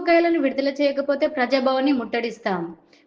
బకాయిలను విడుదల చేయకపోతే ప్రజాభవన్ని ముట్టడిస్తాం.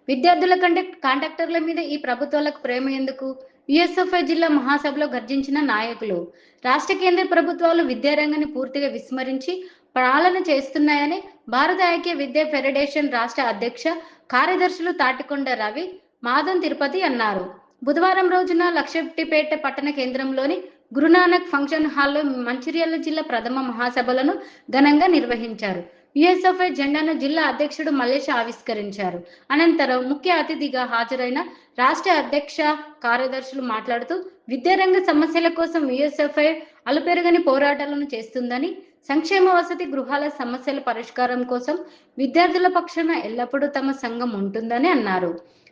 విద్యార్థుల కంటే కాంట్రాక్టర్ల మీద ఈ ప్రభుత్వాలకు ప్రేమ ఎందుకు? యుఎస్ఎఫ్ఐ జిల్లా మహాసభలో గర్జించిన నాయకులు రాష్ట్ర కేంద్ర ప్రభుత్వాలు విద్యారంగాన్ని పూర్తిగా విస్మరించి పాలన చేస్తున్నాయని భారత ఐక్య విద్యా ఫెడరేషన్ రాష్ట్ర అధ్యక్ష కార్యదర్శులు తాటికొండ రవి మాధం తిరుపతి అన్నారు. బుధవారం రోజున లక్షటిపేట పట్టణ కేంద్రంలోని గురునానక్ ఫంక్షన్ హాల్లో మంచిర్యాల జిల్లా ప్రథమ మహాసభలను ఘనంగా నిర్వహించారు. యుఎస్ఎఫ్ఐ జెండాను జిల్లా అధ్యక్షుడు మల్లేష్ ఆవిష్కరించారు. అనంతరం ముఖ్య అతిథిగా హాజరైన రాష్ట్ర అధ్యక్ష కార్యదర్శులు మాట్లాడుతూ విద్యారంగ సమస్యల కోసం యుఎస్ఎఫ్ఐ అలుపెరగని పోరాటాలను చేస్తుందని సంక్షేమ వసతి గృహాల సమస్యల పరిష్కారం కోసం విద్యార్థుల పక్షాన ఎల్లప్పుడూ తమ సంఘం ఉంటుందని అన్నారు.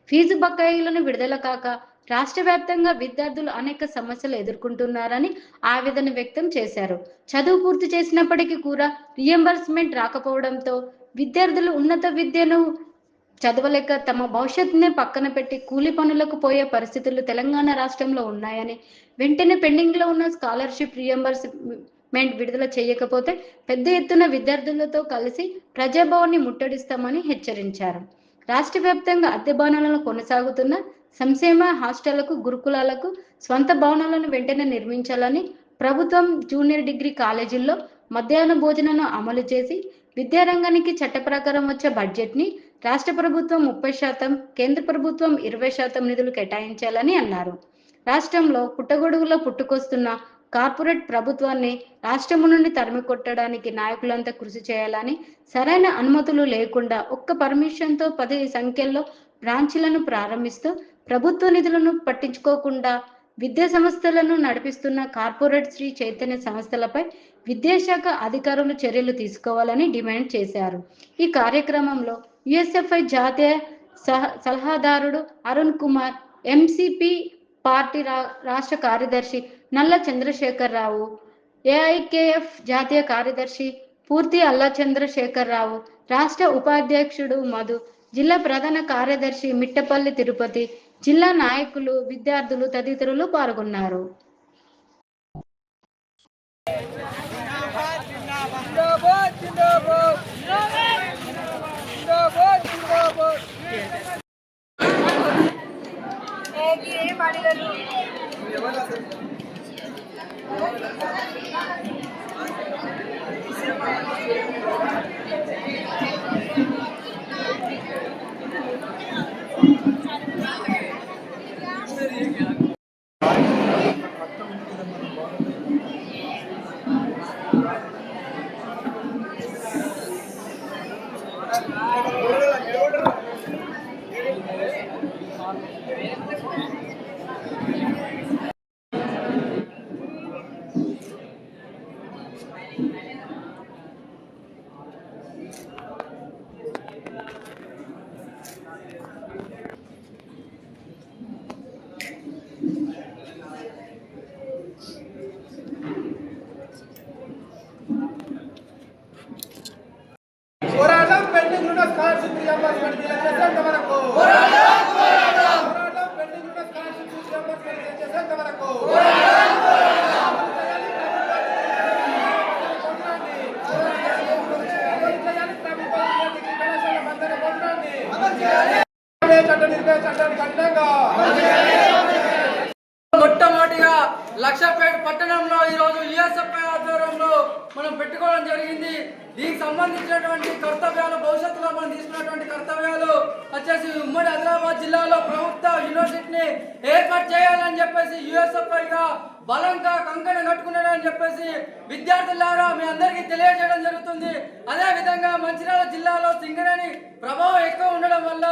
ఫీజు బకాయిలను విడుదల కాక రాష్ట్ర వ్యాప్తంగా విద్యార్థులు అనేక సమస్యలు ఎదుర్కొంటున్నారని ఆవేదన వ్యక్తం చేశారు. చదువు పూర్తి చేసినప్పటికీ కూడా రియంబర్స్మెంట్ రాకపోవడంతో విద్యార్థులు ఉన్నత విద్యను చదవలేక తమ భవిష్యత్తుని పక్కన పెట్టి కూలి పనులకు పోయే పరిస్థితులు తెలంగాణ రాష్ట్రంలో ఉన్నాయని వెంటనే పెండింగ్లో ఉన్న స్కాలర్షిప్ రియంబర్స్మెంట్ విడుదల చేయకపోతే పెద్ద ఎత్తున విద్యార్థులతో కలిసి ప్రజాభవన్ని ముట్టడిస్తామని హెచ్చరించారు. రాష్ట్ర వ్యాప్తంగా అద్దె బాణాలను కొనసాగుతున్న సంక్షేమ హాస్టళ్ళకు గురుకులాలకు స్వంత భవనాలను వెంటనే నిర్మించాలని ప్రభుత్వం జూనియర్ డిగ్రీ కాలేజీల్లో మధ్యాహ్న భోజనను అమలు చేసి విద్యారంగానికి చట్ట ప్రకారం వచ్చే బడ్జెట్ని రాష్ట్ర ప్రభుత్వం ముప్పై శాతం కేంద్ర ప్రభుత్వం ఇరవై శాతం నిధులు కేటాయించాలని అన్నారు. రాష్ట్రంలో పుట్టగొడుగులో పుట్టుకొస్తున్న కార్పొరేట్ ప్రభుత్వాన్ని రాష్ట్రం నుండి తరిమి కొట్టడానికి నాయకులంతా కృషి చేయాలని సరైన అనుమతులు లేకుండా ఒక్క పర్మిషన్తో పది సంఖ్యల్లో బ్రాంచీలను ప్రారంభిస్తూ ప్రభుత్వ నిధులను పట్టించుకోకుండా విద్యా సంస్థలను నడిపిస్తున్న కార్పొరేట్ శ్రీ చైతన్య సంస్థలపై విద్యాశాఖ అధికారులు చర్యలు తీసుకోవాలని డిమాండ్ చేశారు. ఈ కార్యక్రమంలో యుఎస్ఎఫ్ఐ జాతీయ సహ సలహాదారుడు అరుణ్ కుమార్ ఎంసిపి పార్టీ రా రాష్ట్ర కార్యదర్శి నల్ల చంద్రశేఖర్ రావు ఏఐకేఎఫ్ జాతీయ కార్యదర్శి పూర్తి అల్లా చంద్రశేఖర్ రావు రాష్ట్ర ఉపాధ్యక్షుడు మధు జిల్లా ప్రధాన కార్యదర్శి మిట్టపల్లి తిరుపతి జిల్లా నాయకులు విద్యార్థులు తదితరులు పాల్గొన్నారు జిందాబాద్ జిందాబాద్ జిందాబాద్ జిందాబాద్ ఏం అడిగరు పోరాటం పెండింగ్ ఉన్న స్కాలర్షిప్ రియంబర్స్మెంట్ చేసేంత వరకు. పోరాటం పెండింగ్ ఉన్న స్కాలర్షిప్ రియంబర్స్మెంట్ చేసేంత వరకు చట్ట నిర్భయ చట్టాన్ని కఠినంగా మొట్టమొదటిగా లక్షపేట పట్టణంలో ఈరోజు యుఎస్ఎఫ్ఐ ఆధ్వర్యంలో మనం పెట్టుకోవడం జరిగింది. దీనికి సంబంధించినటువంటి కర్తవ్యాలు భవిష్యత్తులో మనం తీసుకున్నటువంటి కర్తవ్యాలు వచ్చేసి ఉమ్మడి ఆదిలాబాద్ జిల్లాలో ప్రభుత్వ యూనివర్సిటీని ఏర్పాటు చేయాలని చెప్పేసి యుఎస్ఎఫ్ఐగా బలంగా కంకణ కట్టుకున్నాడని చెప్పేసి విద్యార్థులారా మీ అందరికీ తెలియజేయడం జరుగుతుంది. అదే విధంగా మంచిర్యాల జిల్లాలో సింగరేణి ప్రభావం ఎక్కువ ఉండడం వల్ల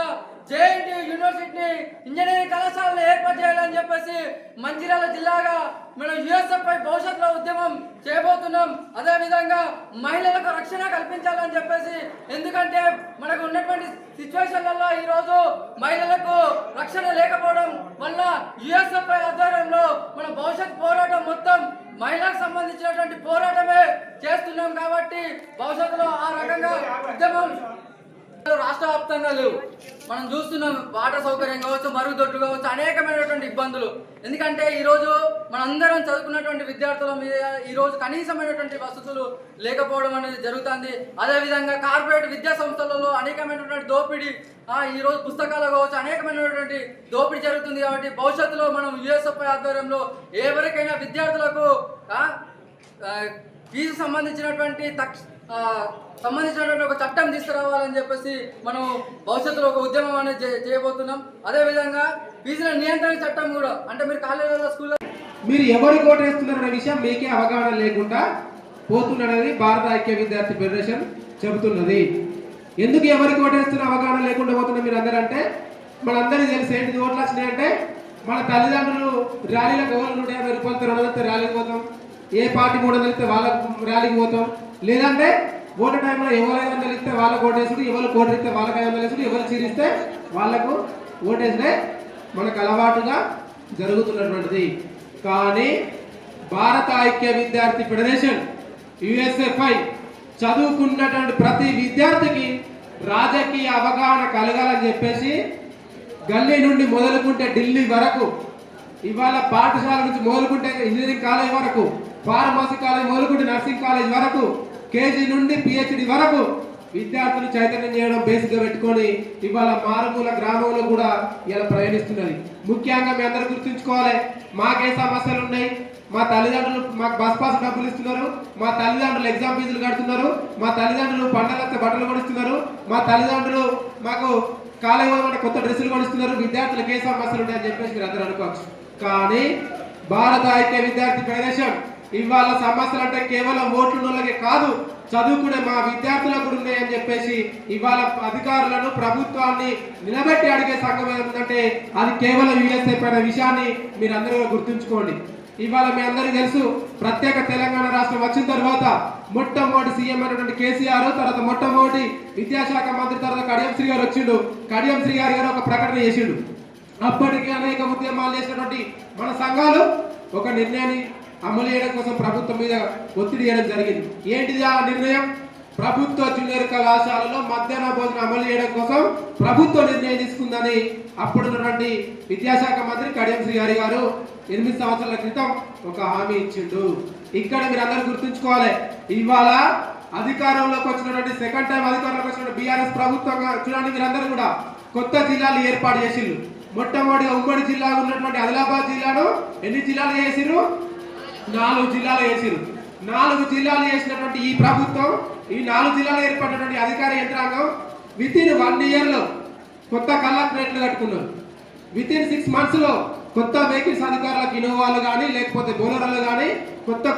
జేఎన్టీ యూనివర్సిటీని ఇంజనీరింగ్ కళాశాలను ఏర్పాటు చేయాలని చెప్పేసి మంచిర్యాల జిల్లాగా మనం యుఎస్ఎఫ్ఐ భవిష్యత్తులో ఉద్యమం చేయబోతున్నాం. అదేవిధంగా మహిళలకు రక్షణ కల్పించాలని చెప్పేసి ఎందుకంటే మనకు ఉన్నటువంటి సిచ్యువేషన్లలో ఈరోజు మహిళలకు రక్షణ లేకపోవడం వల్ల యుఎస్ఎఫ్ఐ ఆధ్వర్యంలో మన భవిష్యత్ పోరాటం మొత్తం మహిళలకు సంబంధించినటువంటి పోరాటమే చేస్తున్నాం కాబట్టి భవిష్యత్తులో ఆ రకంగా ఉద్యమం రాష్ట్ర వ్యాప్తంగా లేవు మనం చూస్తున్నాం వాటర్ సౌకర్యం కావచ్చు మరుగుదొడ్లు కావచ్చు అనేకమైనటువంటి ఇబ్బందులు. ఎందుకంటే ఈరోజు మనందరం చదువుకున్నటువంటి విద్యార్థుల మీద ఈ రోజు కనీసమైనటువంటి వసతులు లేకపోవడం అనేది జరుగుతుంది. అదేవిధంగా కార్పొరేట్ విద్యా సంస్థలలో అనేకమైనటువంటి దోపిడీ ఈరోజు ఈ రోజు పుస్తకాలు కావచ్చు అనేకమైనటువంటి దోపిడీ జరుగుతుంది కాబట్టి భవిష్యత్తులో మనం యుఎస్ఎఫ్ఐ ఆధ్వర్యంలో ఎవరికైనా విద్యార్థులకు ఫీజు సంబంధించినటువంటి తక్ష సంబంధించినటువంటి ఒక చట్టం తీసుకురావాలని చెప్పేసి మనం భవిష్యత్తులో ఒక ఉద్యమం అనేది చేయబోతున్నాం. అదేవిధంగా ఫీజుల నియంత్రణ చట్టం కూడా. అంటే మీరు కాలేజీలో స్కూల్లో మీరు ఎవరు ఓటేస్తున్నారనే విషయం మీకే అవగాహన లేకుండా పోతున్నది భారత ఐక్య విద్యార్థి ఫెడరేషన్ చెబుతున్నది. ఎందుకు ఎవరికి ఓటేస్తున్న అవగాహన లేకుండా పోతున్న మీరు అందరంటే మనందరికీ తెలిసి ఏంటిది ఓట్లు వచ్చినాయంటే మన తల్లిదండ్రులు ర్యాలీలకు ఎవరు నూట యాభై రూపాయలతో రెండు ర్యాలీకి పోతాం. ఏ పార్టీ మూడు వందలు వాళ్ళ ర్యాలీకి పోతాం? లేదంటే ఓటు టైంలో ఎవరు ఐదు వందలు ఇస్తే వాళ్ళకు ఓటేసుడు ఎవరు కోటి ఇస్తే వాళ్ళకి ఐదు వందలు వేసుడు ఎవరు చీరిస్తే వాళ్ళకు ఓటేస్తే మనకు అలవాటుగా జరుగుతున్నటువంటిది. కానీ భారత ఐక్య విద్యార్థి ఫెడరేషన్ యుఎస్ఎఫ్ఐ చదువుకున్నటువంటి ప్రతి విద్యార్థికి రాజకీయ అవగాహన కలగాలని చెప్పేసి గల్లీ నుండి మొదలుకుంటే ఢిల్లీ వరకు ఇవాళ పాఠశాల నుంచి మొదలుకుంటే ఇంజనీరింగ్ కాలేజ్ వరకు ఫార్మసీ కాలేజ్ మొదలుకుంటే నర్సింగ్ కాలేజ్ వరకు కేజీ నుండి పిహెచ్డి వరకు విద్యార్థులు చైతన్యం చేయడం బేసిక్గా పెట్టుకొని ఇవాళ మారుమూల గ్రామంలో కూడా ఇలా ప్రయాణిస్తున్నది. ముఖ్యంగా మీ అందరూ గుర్తుంచుకోవాలి మాకే సమస్యలు ఉన్నాయి. మా తల్లిదండ్రులు మాకు బస్ పాస్ డబ్బులు ఇస్తున్నారు. మా తల్లిదండ్రులు ఎగ్జామ్ ఫీజులు కడుతున్నారు. మా తల్లిదండ్రులు పండగ బట్టలు కొనిస్తున్నారు. మా తల్లిదండ్రులు మాకు కాలేజీ కొత్త డ్రెస్సులు కొనిస్తున్నారు. విద్యార్థులకు ఏ సమస్యలు ఉన్నాయని చెప్పేసి మీరు అందరూ అనుకోవచ్చు. కానీ భారత ఐక్య విద్యార్థి ఫెడరేషన్ ఇవాళ సమస్యలు అంటే కేవలం ఓట్లు కాదు చదువుకునే మా విద్యార్థులకు కూడా ఉన్నాయని చెప్పేసి ఇవాళ అధికారులను ప్రభుత్వాన్ని నిలబెట్టి అడిగే సంఘం ఏంటంటే అది కేవలం యుఎస్ఎఫ్ పైన విషయాన్ని మీరందరూ గుర్తుంచుకోండి. ఇవాళ మీ అందరికీ తెలుసు ప్రత్యేక తెలంగాణ రాష్ట్రం వచ్చిన తర్వాత మొట్టమొదటి సీఎం అయినటువంటి కేసీఆర్ తర్వాత మొట్టమొదటి విద్యాశాఖ మంత్రి తర్వాత కడియం శ్రీ గారు వచ్చిండు. కడియం శ్రీ గారి గారు ఒక ప్రకటన చేసిండు. అప్పటికి అనేక ఉద్యమాలు చేసినటువంటి మన సంఘాలు ఒక నిర్ణయాన్ని అమలు చేయడం కోసం ప్రభుత్వం మీద ఒత్తిడి చేయడం జరిగింది. ఏంటిది ఆ నిర్ణయం? ప్రభుత్వ జూనియర్ కళాశాలలో మధ్యాహ్న భోజనం అమలు చేయడం కోసం ప్రభుత్వ నిర్ణయం తీసుకుందని అప్పుడున్నటువంటి విద్యాశాఖ మంత్రి కడియం శ్రీహరి గారు ఎనిమిది సంవత్సరాల క్రితం ఒక హామీ ఇచ్చిండు. ఇక్కడ మీరు అందరూ గుర్తుంచుకోవాలి ఇవాళ అధికారంలోకి వచ్చినటువంటి సెకండ్ టైం అధికారంలోకి వచ్చిన బీఆర్ఎస్ ప్రభుత్వం చూడండి మీరందరూ కూడా కొత్త జిల్లాలు ఏర్పాటు చేసిండ్రు. మొట్టమొదటిగా ఉమ్మడి జిల్లా ఉన్నటువంటి ఆదిలాబాద్ జిల్లాను ఎన్ని జిల్లాలు చేసిర్రు నాలుగు జిల్లాలు వేసారు. నాలుగు జిల్లాలు చేసినటువంటి ఈ ప్రభుత్వం ఈ నాలుగు జిల్లాలు ఏర్పడినటువంటి అధికార యంత్రాంగం విత్ ఇన్ వన్ ఇయర్లో కొత్త కలెక్టరేట్లు కట్టుకున్నారు. విత్ ఇన్ సిక్స్ మంత్స్లో కొత్త వెహికల్స్ అధికారులకు ఇన్నోవాలు కానీ లేకపోతే బోలర్లు కానీ కొత్త కొత్త